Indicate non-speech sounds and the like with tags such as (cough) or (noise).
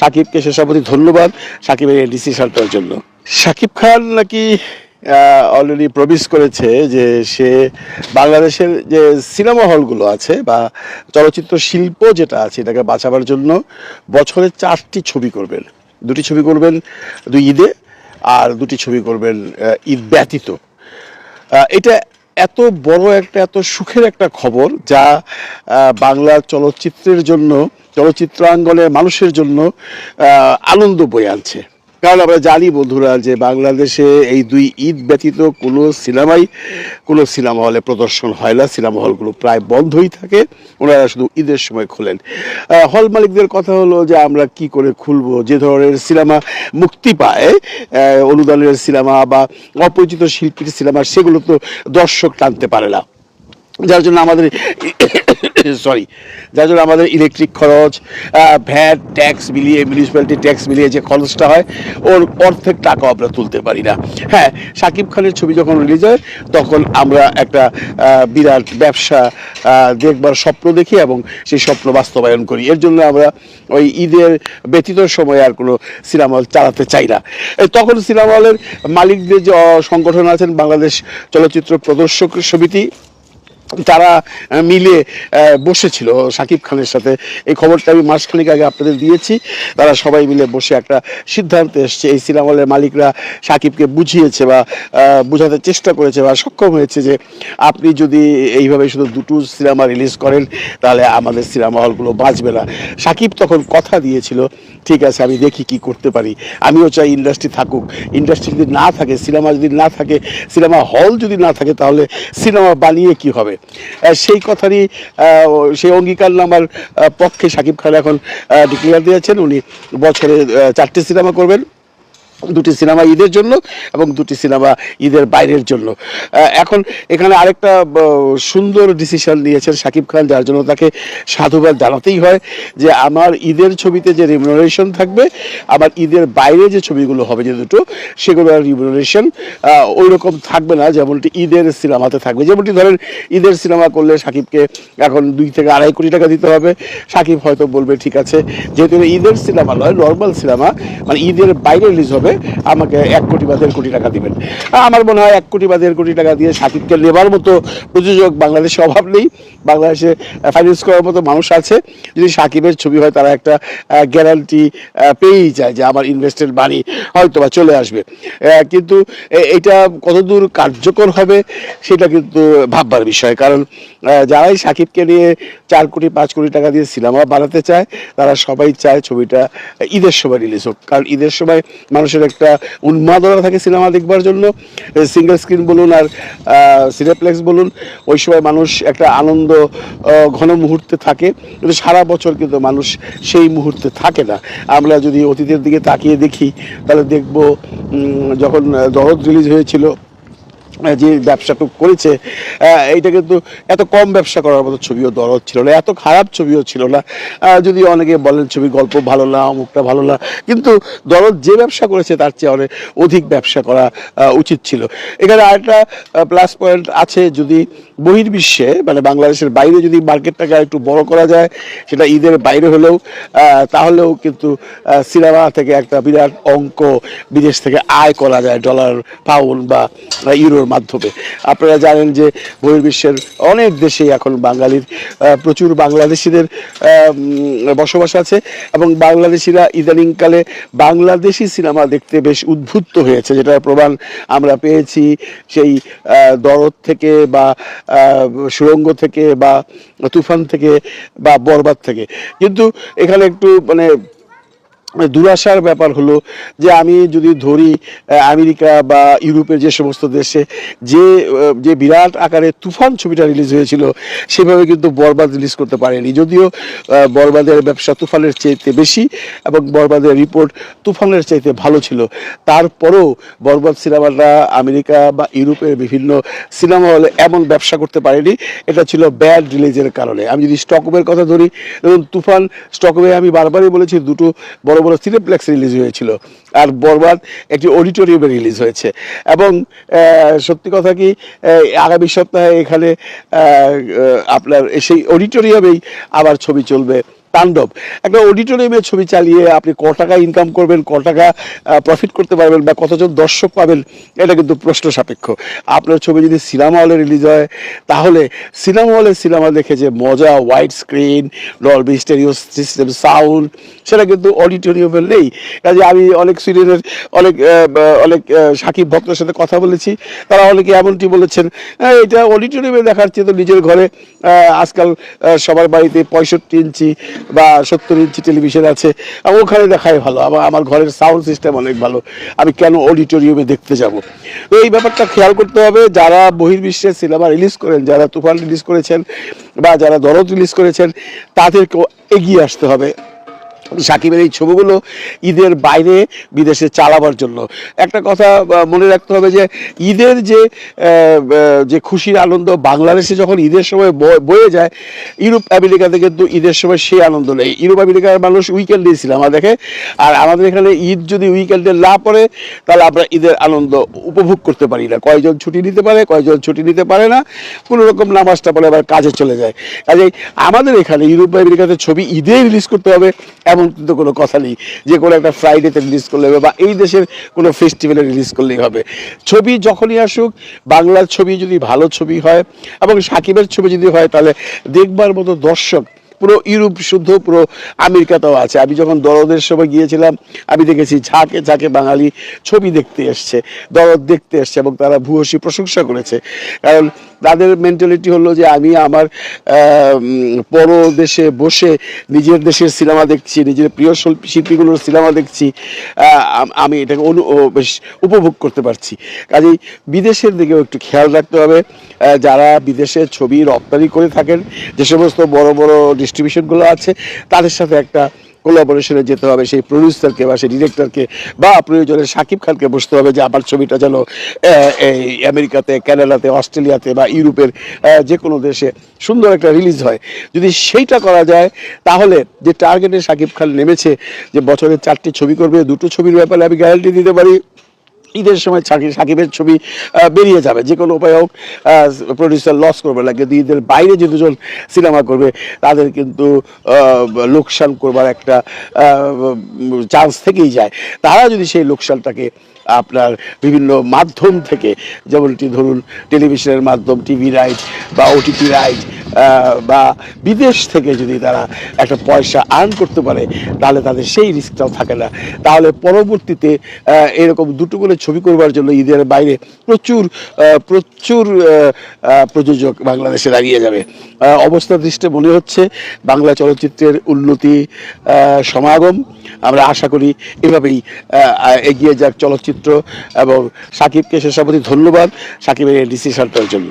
সাকিবকে শেষাপতি ধন্যবাদ। সাকিবের এই ডিসিশনটার জন্য। সাকিব খান নাকি অলরেডি প্রমিস করেছে যে সে বাংলাদেশের যে সিনেমা হলগুলো আছে বা চলচ্চিত্র শিল্প যেটা আছে, এটাকে বাঁচাবার জন্য বছরে চারটি ছবি করবেন। দুটি ছবি করবেন দুই ঈদে আর দুটি ছবি করবেন ঈদ ব্যতীত। এটা এত বড় একটা, এত সুখের একটা খবর যা বাংলা চলচ্চিত্রের জন্য চলচ্চিত্রাঙ্গনের মানুষের জন্য আনন্দ বয়ে আনছে। কারণ আমরা জানি বন্ধুরা যে বাংলাদেশে এই দুই ঈদ ব্যতীত কোনো সিনেমাই, কোনো সিনেমা হলে প্রদর্শন হয় না। সিনেমা হলগুলো প্রায় বন্ধই থাকে। ওনারা শুধু ঈদের সময় খোলেন। হল মালিকদের কথা হলো যে আমরা কি করে খুলব? যে ধরনের সিনেমা মুক্তি পায় অনুদানের সিনেমা বা অপরিচিত শিল্পীর সিনেমা, সেগুলো তো দর্শক টানতে পারে না। যার জন্য আমাদের (coughs) সরি যার জন্য আমাদের ইলেকট্রিক খরচ ভ্যাট ট্যাক্স মিলিয়ে মিউনিসিপ্যালিটি ট্যাক্স মিলিয়ে যে খরচটা হয়, ওর অর্ধেক টাকা আমরা তুলতে পারি না। হ্যাঁ সাকিব খানের ছবি যখন রিলিজ হয়, তখন আমরা একটা বিরাট ব্যবসা দেখবার স্বপ্ন দেখি এবং সেই স্বপ্ন বাস্তবায়ন করি। এর জন্য আমরা ওই ঈদের ব্যতীত সময় আর কোনো সিনেমা হল চালাতে চাই না। তখন সিনেমা হলের মালিকদের যে সংগঠন আছেন বাংলাদেশ চলচ্চিত্র প্রদর্শক সমিতি তারা মিলে বসেছিল। সাকিব খানের সাথে। এই খবরটা আমি মাসখানেক আগে আপনাদের দিয়েছি। তারা সবাই মিলে বসে একটা সিদ্ধান্ত এসছে। এই সিনেমা হলের মালিকরা সাকিবকে বুঝিয়েছে বা বোঝাতে চেষ্টা করেছে বা সক্ষম হয়েছে যে আপনি যদি এইভাবে শুধু দুটো সিনেমা রিলিজ করেন, তাহলে আমাদের সিনেমা হলগুলো বাঁচবে না। সাকিব তখন কথা দিয়েছিল, ঠিক আছে, আমি দেখি কি করতে পারি। আমিও চাই ইন্ডাস্ট্রি থাকুক। ইন্ডাস্ট্রি যদি না থাকে, সিনেমা যদি না থাকে, সিনেমা হল যদি না থাকে, তাহলে সিনেমা বানিয়ে কি হবে? সেই কথারই সেই অঙ্গীকারনামার আহ, পক্ষে সাকিব খান এখন ডিক্লেয়ার দিয়েছেন। উনি বছরে চারটে সিনেমা করবেন। দুটি সিনেমা ঈদের জন্য এবং দুটি সিনেমা ঈদের বাইরের জন্য। এখন এখানে আরেকটা সুন্দর ডিসিশন নিয়েছেন সাকিব খান, যার জন্য তাকে সাধুবাদ জানাতেই হয় যে আমার ঈদের ছবিতে যে রিমুনারেশন থাকবে, আমার ঈদের বাইরে যে ছবিগুলো হবে যে দুটো, সেগুলোর রিমুনারেশন ওই রকম থাকবে না, যেমনটি ঈদের সিনেমাতে থাকবে। যেমনটি ধরেন, ঈদের সিনেমা করলে সাকিবকে এখন দুই থেকে আড়াই কোটি টাকা দিতে হবে। সাকিব হয়তো বলবে, ঠিক আছে, যেহেতু ঈদের সিনেমা নয় নর্মাল সিনেমা মানে ঈদের বাইরে রিলিজ হবে আমাকে এক কোটি বা দেড় কোটি টাকা দিবেন। আমার মনে হয় এক কোটি বা দেড় কোটি টাকা দিয়ে সাকিবকে নেবার মতো প্রযোজক বাংলাদেশে অভাব নেই। বাংলাদেশে ফাইন্যান্স করার মতো মানুষ আছে। যদি সাকিবের ছবি হয়, তারা একটা গ্যারান্টি পেয়েই যায় যে আমার ইনভেস্টেড মানি হয়তো বা চলে আসবে। কিন্তু এটা কতদূর কার্যকর হবে, সেটা কিন্তু ভাববার বিষয়। কারণ যারাই সাকিবকে নিয়ে চার কোটি, পাঁচ কোটি টাকা দিয়ে সিনেমা বানাতে চায়, তারা সবাই চায় ছবিটা ঈদের সময় রিলিজ হোক। কারণ ঈদের সময় মানুষের একটা উন্মাদনা থাকে সিনেমা দেখবার জন্য। সিঙ্গেল স্ক্রিন বলুন আর সিনেপ্লেক্স বলুন, ওই সময় মানুষ একটা আনন্দ ঘন মুহূর্তে থাকে। কিন্তু সারা বছর কিন্তু মানুষ সেই মুহূর্তে থাকে না। আমরা যদি অতীতের দিকে তাকিয়ে দেখি, তাহলে দেখব যখন দরদ রিলিজ হয়েছিল যে ব্যবসাটুক করেছে এইটা কিন্তু এত কম ব্যবসা করার মতো ছবিও দরদ ছিল না, এত খারাপ ছবিও ছিল না। যদি অনেকে বলেন ছবি গল্প ভালো না, অমুকটা ভালো না, কিন্তু দরদ যে ব্যবসা করেছে তার চেয়ে অনেক অধিক ব্যবসা করা উচিত ছিল। এখানে আরেকটা প্লাস পয়েন্ট আছে, যদি বহির্বিশ্বে মানে বাংলাদেশের বাইরে যদি মার্কেটটাকে একটু বড় করা যায়, সেটা ঈদের বাইরে হলেও তাহলেও কিন্তু সিনেমা থেকে একটা বিরাট অঙ্ক বিদেশ থেকে আয় করা যায় ডলার পাউন্ড বা ইউরোর মাধ্যমে। আপনারা জানেন যে বহির্বিশ্বের অনেক দেশেই এখন বাঙালির প্রচুর বাংলাদেশিদের বসবাস আছে এবং বাংলাদেশিরা ইদানিংকালে বাংলাদেশি সিনেমা দেখতে বেশ উদ্বুদ্ধ হয়েছে, যেটার প্রমাণ আমরা পেয়েছি সেই দরদ থেকে বা সুরঙ্গ থেকে বা, তুফান থেকে বা বরবাদ থেকে। কিন্তু এখানে একটু মানে দুরাশার ব্যাপার হলো যে আমি যদি ধরি আমেরিকা বা ইউরোপের যে সমস্ত দেশে যে যে বিরাট আকারে তুফান ছবিটা রিলিজ হয়েছিল, সেভাবে কিন্তু বরবাদ রিলিজ করতে পারেনি। যদিও বরবাদের ব্যবসা তুফানের চাইতে বেশি এবং বরবাদের রিপোর্ট তুফানের চাইতে ভালো ছিল। তারপরেও বরবাদ সিনেমাটা আমেরিকা বা ইউরোপের বিভিন্ন সিনেমা হলে এমন ব্যবসা করতে পারেনি, এটা ছিল ব্যাড রিলিজের কারণে। আমি যদি স্টকমের কথা ধরি তুফান স্টকমে আমি বারবারই বলেছি, দুটো বড় বড় বড় সিনেপ্লেক্স রিলিজ হয়েছিল আর বরবাদ একটি অডিটোরিয়ামে রিলিজ হয়েছে। এবং সত্যি কথা কি আগামী সপ্তাহে এখানে আপনার সেই অডিটোরিয়ামেই আবার ছবি চলবে। তাণ্ডব। একটা অডিটোরিয়ামে ছবি চালিয়ে আপনি ক টাকা ইনকাম করবেন ক টাকা প্রফিট করতে পারবেন বা কতজন দর্শক পাবেন এটা কিন্তু প্রশ্ন সাপেক্ষ। আপনার ছবি যদি সিনেমা হলে রিলিজ হয় তাহলে সিনেমা হলে সিনেমা দেখে যে মজা white screen Dolby stereo system sound সেটা কিন্তু অডিটোরিয়ামে নেই। কাজে আমি অনেক সুইডেনের অনেক অনেক সাকিব ভক্তের সাথে কথা বলেছি। তারা অনেকে এমনটি বলেছেন "হ্যাঁ, এটা অডিটোরিয়ামে দেখার চেয়ে তো নিজের ঘরে আজকাল সবার বাড়িতে পঁয়ষট্টি ইঞ্চি বা সত্তর ইঞ্চি টেলিভিশন আছে ওখানে দেখাই ভালো। আবার আমার ঘরের সাউন্ড সিস্টেম অনেক ভালো। আমি কেন অডিটোরিয়ামে দেখতে যাব? তো এই ব্যাপারটা খেয়াল করতে হবে। যারা বহির্বিশ্বের সিনেমা রিলিজ করেন, যারা তুফান রিলিজ করেছেন বা যারা দরদ রিলিজ করেছেন, তাদেরকেও এগিয়ে আসতে হবে। সাকিবের এই ছবিগুলো ঈদের বাইরে বিদেশে চালাবার জন্য। একটা কথা মনে রাখতে হবে যে, ঈদের যে যে খুশির আনন্দ, বাংলাদেশে যখন ঈদের সময় বয়ে যায়, ইউরোপ, আমেরিকাতে কিন্তু ঈদের সময় সেই আনন্দ নেই। ইউরোপ, আমেরিকার মানুষ উইকেন্ডে সিনেমা দেখে আর আমাদের এখানে ঈদ যদি উইকেন্ডে না পড়ে, তাহলে আমরা ঈদের আনন্দ উপভোগ করতে পারি না। কয়জন ছুটি নিতে পারে, কয়জন ছুটি নিতে পারে না, কোনো রকম নামাজটা পরে আবার কাজে চলে যায়। কাজেই আমাদের এখানে ইউরোপ, আমেরিকাতে ছবি ঈদে রিলিজ করতে হবে, এমন কিন্তু কোনো কথা নেই যে কোনো একটা ফ্রাইডেতে রিলিজ করলে হবে বা এই দেশের কোনো ফেস্টিভ্যালে রিলিজ করলেই হবে। ছবি যখনই আসুক, বাংলার ছবি যদি ভালো ছবি হয় এবং সাকিবের ছবি যদি হয়, তাহলে দেখবার মতো দর্শক পুরো ইউরোপ শুদ্ধ পুরো আমেরিকাতেও আছে। আমি যখন দরদের সময় গিয়েছিলাম আমি দেখেছি ঝাঁকে ঝাঁকে বাঙালি ছবি দেখতে এসছে দরদ দেখতে এসছে এবং তারা ভূয়সী প্রশংসা করেছে। কারণ তাদের মেন্টালিটি হলো যে আমি আমার আহ, পর দেশে বসে নিজের দেশের সিনেমা দেখছি নিজের প্রিয় শিল্পী শিল্পীগুলোর সিনেমা দেখছি আমি এটাকে অনু বেশ উপভোগ করতে পারছি। কাজেই বিদেশের দিকেও একটু খেয়াল রাখতে হবে। যারা বিদেশে ছবি রপ্তানি করে থাকেন যে সমস্ত বড় বড় ডিস্ট্রিবিউশনগুলো আছে, তাদের সাথে একটা কোলাবোরেশনে যেতে হবে, সেই প্রডিউসারকে বা সেই ডিরেক্টরকে বা প্রয়োজনে সাকিব খানকে বসতে হবে যে আমার ছবিটা যেন এই আমেরিকাতে, কানাডাতে, অস্ট্রেলিয়াতে বা ইউরোপের যে কোনো দেশে সুন্দর একটা রিলিজ হয়। যদি সেইটা করা যায়, তাহলে যে টার্গেটে সাকিব খান নেমেছে, যে বছরে চারটি ছবি করবে, দুটো ছবির ব্যাপারে আমি গ্যারান্টি দিতে পারি। ঈদের সময় সাকিব সাকিবের ছবি বেরিয়ে যাবে। যে কোনো উপায় হোক প্রডিউসার লস করবে না। কিন্তু ঈদের বাইরে যে দুজন সিনেমা করবে, তাদের কিন্তু লোকসান করবার একটা চান্স থেকেই যায়। তারা যদি সেই লোকসানটাকে আপনার বিভিন্ন মাধ্যম থেকে, যেমনটি ধরুন টেলিভিশনের মাধ্যম টিভি রাইট বা ওটিটি রাইট বা বিদেশ থেকে যদি তারা একটা পয়সা আর্ন করতে পারে, তাহলে তাদের সেই রিস্কটাও থাকে না। তাহলে পরবর্তীতে এরকম দুটো করে ছবি করবার জন্য ঈদের বাইরে প্রচুর প্রচুর প্রযোজক বাংলাদেশে দাঁড়িয়ে যাবে। অবস্থা দৃষ্টে মনে হচ্ছে বাংলা চলচ্চিত্রের উন্নতি সমাগম। আমরা আশা করি এভাবেই এগিয়ে যাক চলচ্চিত্র। এবং সাকিবকে শেষাবধি ধন্যবাদ। সাকিবের এই ডিসিশনটার জন্য।